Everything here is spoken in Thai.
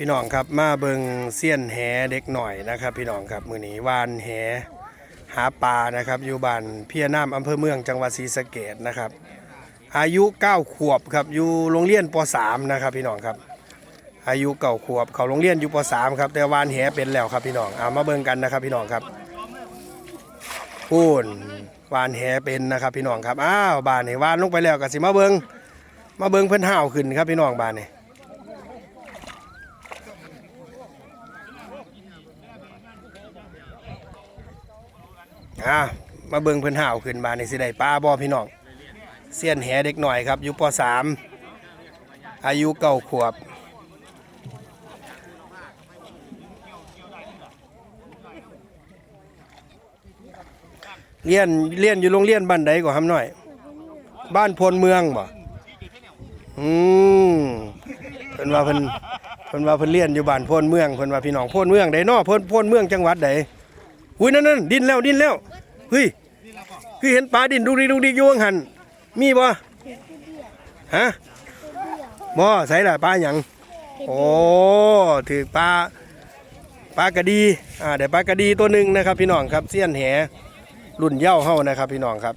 พี่น้องครับมาเบิงเสี้ยนแหเด็กหน่อยนะครับ พี่น้องครับมือนี้วานแหหาปลานะครับอยู่บ้านเพียน้ำอำเภอเมืองจังหวัดศรีสะเกดนะครับ อายุ 9 ขวบครับอยู่โรงเรียนป .3 นะครับ พี่น้องครับ อายุเก่าขวบเขาโรงเรียนอยู่ป .3 ครับแต่วานแหเป็นแล้วครับพี่น้องเอามาเบิ่งกันนะครับ พี่น้องครับพูนวานแหเป็นนะครับ พี่น้องครับอ้าวบ้านนี่วานลงไปแล้วก็สิมาเบิ่งมาเบิ่งเพิ่นห้าวขึ้นครับพี่น้องบ้านนี่ อ่ามาเบิ่งเพิ่นห้าวขึ้นบ้านนี่สิได้ปลาบ่พี่น้องเสี้ยนแหเด็กหน่อยครับอยู่ป .3 อายุเก้าขวบเรียนเรียนอยู่โรงเรียนบ้านใดก็ทำหน่อย บ้านพลเมืองบ่อืมเพิ่นว่าเพิ่นเพิ่นว่าเพิ่นเรียนอยู่บ้านพลเมืองเพิ่นว่าพี่น้องพลเมืองใดน้อพิ่นพลเมืองจังหวัดใดอุ้ยนั่นนั่นดินแล้วดินแล้ว เฮ้ยคือเห็นปลาดินดุกดิกดุกดิกอยู่ข้างหันมีบ่ฮะบ่ใส่ละปลาหยังโอ้ถือปลาปลากระดีอ่าเดี๋ยวปลากระดีตัวหนึ่งนะครับ พี่น้องครับเสี้ยนแหรุ่นเย่าเฮานะครับ พี่น้องครับ